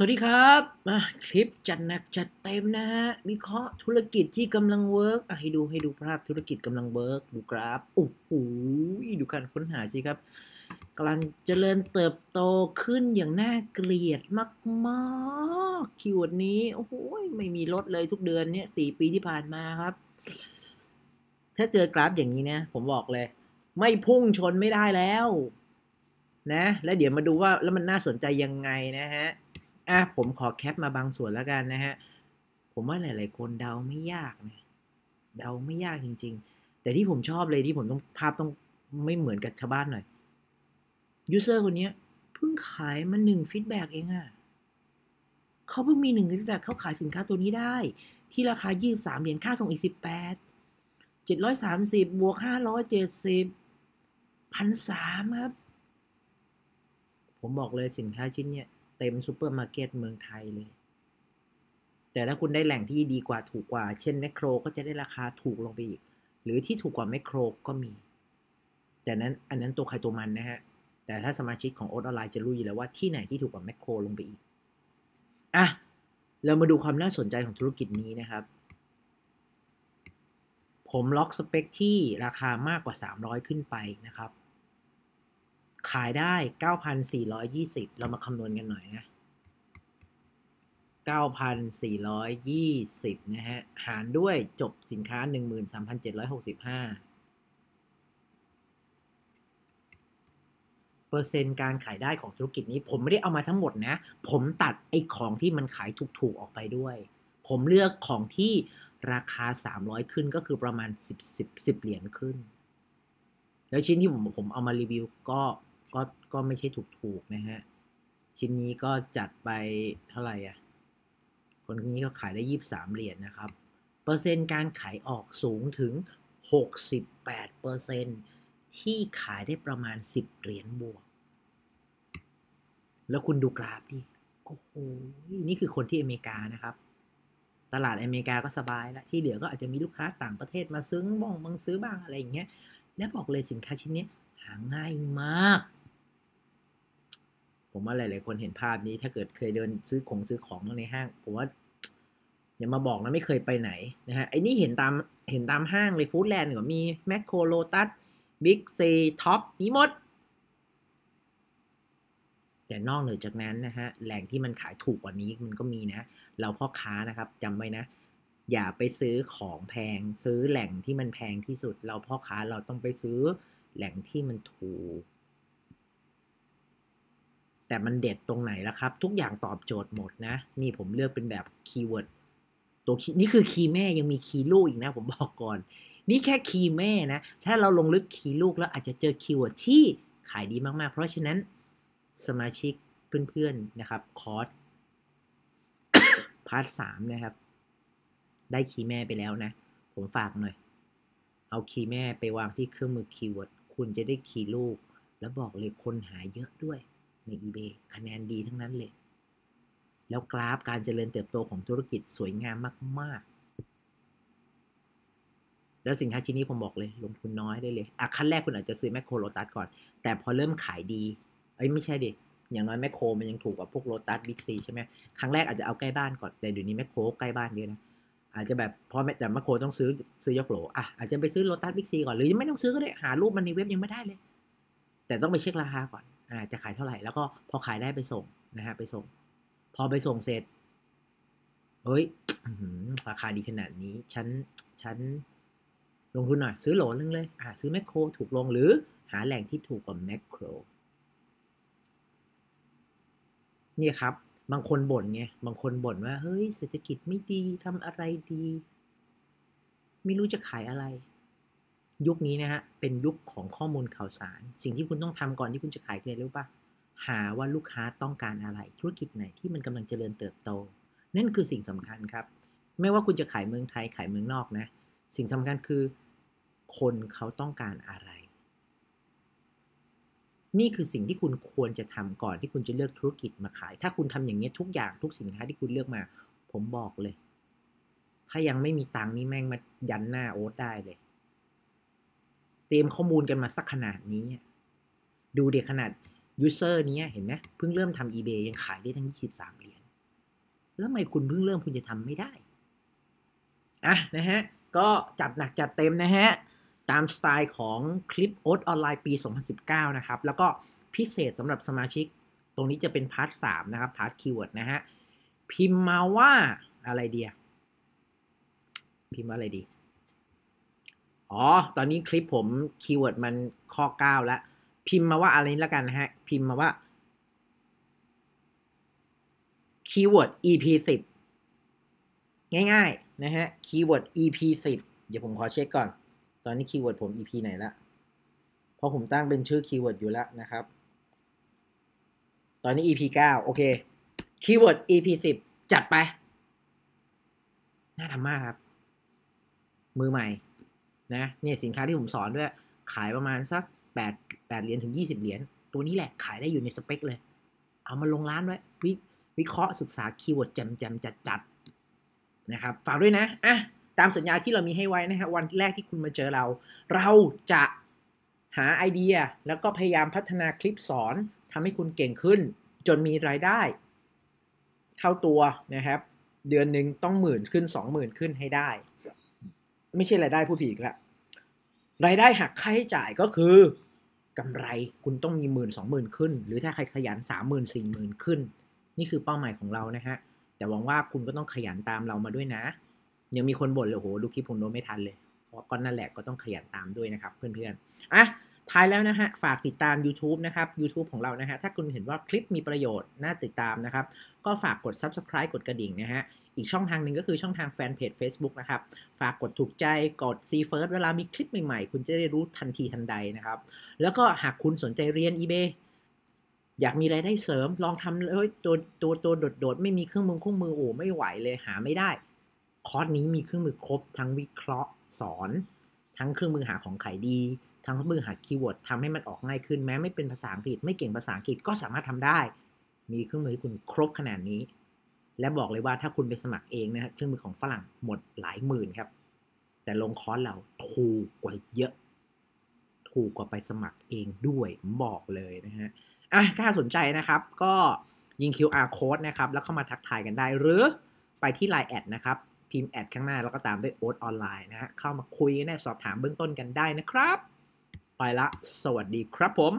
สวัสดีครับมาคลิปจัดหนักจัดเต็มนะฮะวิเคราะห์ธุรกิจที่กำลังเวิร์กอะให้ดูให้ดูภาพธุรกิจกำลังเวิร์กดูกราฟ โอ้โหดูการค้นหาสิครับกำลังเจริญเติบโตขึ้นอย่างน่าเกลียดมากๆคีย์เวิร์ดนี้ โอ้โหไม่มีลดเลยทุกเดือนเนี่ยสี่ปีที่ผ่านมาครับ ถ้าเจอกราฟอย่างนี้นะ ผมบอกเลย ไม่พุ่งชนไม่ได้แล้ว นะ แล้วเดี๋ยวมาดูว่าแล้วมันน่าสนใจยังไงนะฮะ อะผมขอแคปมาบางส่วนแล้วกันนะฮะ ผมว่าหลายๆ คนเดาไม่ยากนะ เดาไม่ยากจริง ๆ แต่ที่ผมชอบเลยที่ผมต้องภาพต้องไม่เหมือนกับชาวบ้านหน่อย ยูเซอร์คนนี้เพิ่งขายมาหนึ่งฟีดแบ็กเองอะเขาเพิ่งมีหนึ่งฟีดแบ็กเขาขายสินค้าตัวนี้ได้ ที่ราคายี่สามเหรียญค่าส่งอีกสิบแปดเจ็ดร้อยสามสิบบวกห้าร้อยเจ็ดสิบพันสามครับ ผมบอกเลยสินค้าชิ้นเนี้ย เต็มซูเปอร์มาร์เก็ตเมืองไทยเลย แต่ถ้าคุณได้แหล่งที่ดีกว่าถูกกว่า เช่นแมคโครก็จะได้ราคาถูกลงไปอีก หรือที่ถูกกว่าแมคโครก็มี แต่นั้นอันนั้นตัวใครตัวมันนะฮะ แต่ถ้าสมาชิกของโอ๊ตออนไลน์จะรู้อยู่แล้วว่าที่ไหนที่ถูกกว่าแมคโครลงไปอีก อะ เรามาดูความน่าสนใจของธุรกิจนี้นะครับ ผมล็อกสเปคที่ราคามากกว่า 300 ขึ้นไปนะครับ ขายได้ 9,420 เรามาคำนวณกันหน่อยนะ 9,420 นะฮะ หารด้วยจบสินค้า 13,765 เปอร์เซ็นต์การขายได้ของธุรกิจนี้ผมไม่ได้เอามาทั้งหมดนะ ผมตัดไอ้ของที่มันขายถูกๆออกไปด้วย ผมเลือกของที่ราคา 300 ขึ้นก็คือประมาณ 10 10 10เหรียญขึ้นแล้วชิ้นที่ผมผมเอามารีวิวก็ ก็ก็ไม่ใช่ถูกๆนะฮะ ชิ้นนี้ก็จัดไปเท่าไหร่อะ คนนี้ก็ขายได้23เหรียญนะครับ เปอร์เซ็นต์การขายออกสูงถึง 68เปอร์เซ็นที่ขายได้ประมาณ 10 เหรียญบวก แล้วคุณดูกราฟดิ โอ้โห นี่คือคนที่อเมริกานะครับ ตลาดอเมริกาก็สบายแล้ว ที่เหลือก็อาจจะมีลูกค้าต่างประเทศมาซื้อบ้องบางซื้อบ้างอะไรอย่างเงี้ย แล้วบอกเลยสินค้าชิ้นนี้หาง่ายมาก ผมว่าหลาย ๆ คนเห็นภาพนี้ ถ้าเกิดเคยเดินซื้อของซื้อของในห้าง ผมว่าอย่ามาบอกนะไม่เคยไปไหนนะฮะไอ้นี่เห็นตามเห็นตามห้างเลยฟู้ดแลนด์ก็มีแมคโครโลตัสบิ๊กซีท็อปนี้หมด แต่นอกเหนือจากนั้นนะฮะแหล่งที่มันขายถูกกว่านี้มันก็มีนะ เราพ่อค้านะครับจำไว้นะ อย่าไปซื้อของแพง ซื้อแหล่งที่มันแพงที่สุด เราพ่อค้าเราต้องไปซื้อแหล่งที่มันถูก แต่มันเด็ดตรงไหนล่ะครับ ทุกอย่างตอบโจทย์หมดนะ นี่ผมเลือกเป็นแบบคีย์เวิร์ดตัวนี่คือคีย์แม่ยังมีคีย์ลูกอีกนะ ผมบอกก่อน นี่แค่คีย์แม่นะ ถ้าเราลงลึกคีย์ลูกแล้วอาจจะเจอคีย์เวิร์ดที่ขายดีมากๆ เพราะฉะนั้นสมาชิกเพื่อนๆนะครับคอร์สพาร์ทสามนะครับ ได้คีย์แม่ไปแล้วนะ ผมฝากหน่อย เอาคีย์แม่ไปวางที่เครื่องมือคีย์เวิร์ดคุณจะได้คีย์ลูก แล้วบอกเลยคนหาเยอะด้วย ใน eBay คะแนนดีทั้งนั้นเลย แล้วกราฟการเจริญเติบโตของธุรกิจสวยงามมาก ๆ แล้วสินค้าชิ้นนี้ผมบอกเลย ลงทุนน้อยได้เลยอะขั้นแรกคุณอาจจะซื้อแมคโครโลตัสก่อน แต่พอเริ่มขายดี เอ้ยไม่ใช่ดิอย่างน้อยแมคโครมันยังถูกกว่าพวกโลตัสบิ๊กซีใช่ไหมครั้งแรกอาจจะเอาใกล้บ้านก่อน แต่เดี๋ยวนี้แมคโครใกล้บ้านเยอะนะ อาจจะแบบพอแต่แมคโครต้องซื้อซื้อยกโหลอะอาจจะไปซื้อโลตัสบิ๊กซีก่อน หรือไม่ต้องซื้อก็ได้ หารูปมันในเว็บยังไม่ได้เลย แต่ต้องไปเช็คราคาก่อน จะขายเท่าไหร่ แล้วก็พอขายได้ไปส่งนะฮะไปส่ง พอไปส่งเสร็จเฮ้ยราคาดีขนาดนี้ฉันฉันลงทุนหน่อย ซื้อโหลนึงเลยอ่าซื้อแมคโครถูกลงหรือหาแหล่งที่ถูกกว่าแมคโครนี่ครับ บางคนบ่นไง บางคนบ่นว่า เฮ้ย เศรษฐกิจไม่ดีทำอะไรดี ไม่รู้จะขายอะไร ยุคนี้นะฮะ เป็นยุคของข้อมูลข่าวสาร สิ่งที่คุณต้องทำก่อนที่คุณจะขายคืออะไรรู้ปะหาว่าลูกค้าต้องการอะไร ธุรกิจไหนที่มันกำลังเจริญเติบโต นั่นคือสิ่งสำคัญครับ ไม่ว่าคุณจะขายเมืองไทยขายเมืองนอกนะ สิ่งสำคัญคือ คนเขาต้องการอะไร นี่คือสิ่งที่คุณควรจะทำก่อนที่คุณจะเลือกธุรกิจมาขาย ถ้าคุณทำอย่างนี้ทุกอย่างทุกสินค้าที่คุณเลือกมา ผมบอกเลย ถ้ายังไม่มีตังค์นี่แม่งมายันหน้าโอ๊ตได้เลย เตรียมข้อมูลกันมาสักขนาดนี้ ดูเด็กขนาดยูเซอร์นี้เห็นไหมเพิ่งเริ่มทำ eBay ยังขายได้ทั้ง 23 เหรียญแล้วทำไมคุณเพิ่งเริ่มคุณจะทำไม่ได้อะนะฮะ ก็จัดหนักจัดเต็มนะฮะ ตามสไตล์ของคลิปโอ๊ตออนไลน์ปี 2019 นะครับ แล้วก็พิเศษสำหรับสมาชิก ตรงนี้จะเป็นพาร์ท 3 นะครับ พาร์ทคีย์เวิร์ดนะฮะ พิมพ์มาว่าอะไรเดียพิมพ์อะไรดี อ๋อ ตอนนี้คลิปผมคีย์เวิร์ดมันข้อ 9 แล้ว พิมพ์มาว่าอะไรนี้แล้วกันนะฮะ พิมพ์มาว่าคีย์เวิร์ด EP 10ง่ายๆ นะฮะ คีย์เวิร์ด EP 10เดี๋ยวผมขอเช็คก่อน ตอนนี้คีย์เวิร์ดผม EP ไหนละเพราะผมตั้งเป็นชื่อคีย์เวิร์ดอยู่แล้วนะครับ ตอนนี้ EP 9โอเค คีย์เวิร์ด EP 10จัดไป น่าทำมากครับ มือใหม่ นะเนี่ยสินค้าที่ผมสอนด้วย ขายประมาณสัก8 8เหรียญถึง 20 เหรียญตัวนี้แหละขายได้อยู่ในสเปคเลย เอามาลงร้านไว้วิวิเคราะห์ศึกษาคีย์เวิร์ดแจมแจมจัดจัดนะครับฝากด้วยนะอะตามสัญญาที่เรามีให้ไว้นะฮะวันแรกที่คุณมาเจอเรา เราจะหาไอเดีย แล้วก็พยายามพัฒนาคลิปสอนทำให้คุณเก่งขึ้น จนมีรายได้ เข้าตัวนะครับ เดือนหนึ่งต้องหมื่นขึ้นสองหมื่นขึ้นให้ได้ ไม่ใช่รายได้ผู้ผิดละรายได้หักค่าใช้จ่ายก็คือกำไรคุณต้องมีหมื่นสองหมื่นขึ้น หรือถ้าใครขยันสามหมื่นสี่หมื่นขึ้น นี่คือเป้าหมายของเรานะฮะ แต่หวังว่าคุณก็ต้องขยันตามเรามาด้วยนะ ยังมีคนบ่นเลยโอ้โหดูคลิปผมโดนไม่ทันเลยก็นั่นแหละก็ต้องขยันตามด้วยนะครับ เพื่อนๆอะ ท้ายแล้วนะฮะฝากติดตาม YouTube นะครับ YouTube ของเรานะฮะถ้าคุณเห็นว่าคลิปมีประโยชน์น่าติดตามนะครับ ก็ฝากกด Subscribe กดกระดิ่งนะฮะอีกช่องทางหนึ่งก็คือช่องทางแฟนเพจ Facebook นะครับ ฝากกดถูกใจกด See First เวลามีคลิปใหม่ๆ คุณจะได้รู้ทันทีทันใดนะครับ แล้วก็หากคุณสนใจเรียน eBay อยากมีรายได้เสริมลองทำเลยตัวตัวตัวโดดๆ ไม่มีเครื่องมือเครื่องมือโอ้ไม่ไหวเลยหาไม่ได้ คอร์สนี้มีเครื่องมือครบทั้งวิเคราะห์สอน ทั้งเครื่องมือหาของขายดี ทั้งเครื่องมือหาคีย์เวิร์ดทำให้มันออกง่ายขึ้นแม้ไม่เป็นภาษาอังกฤษไม่เก่งภาษาอังกฤษก็สามารถทำได้ มีเครื่องมือให้คุณครบขนาดนี้ และบอกเลยว่าถ้าคุณไปสมัครเองนะครับเครื่องมือของฝรั่งหมดหลายหมื่นครับ แต่ลงคอร์สเราถูกกว่าเยอะ ถูกกว่าไปสมัครเองด้วยบอกเลยนะฮะอะถ้าสนใจนะครับ ก็ยิง QR code นะครับแล้วเข้ามาทักทายกันได้ หรือไปที่ Line แอดนะครับพิมพ์แอดข้างหน้าแล้วก็ตามด้วยโอ๊ตออนไลน์นะฮะเข้ามาคุยกันได้สอบถามเบื้องต้นกันได้นะครับ ไปละ สวัสดีครับผม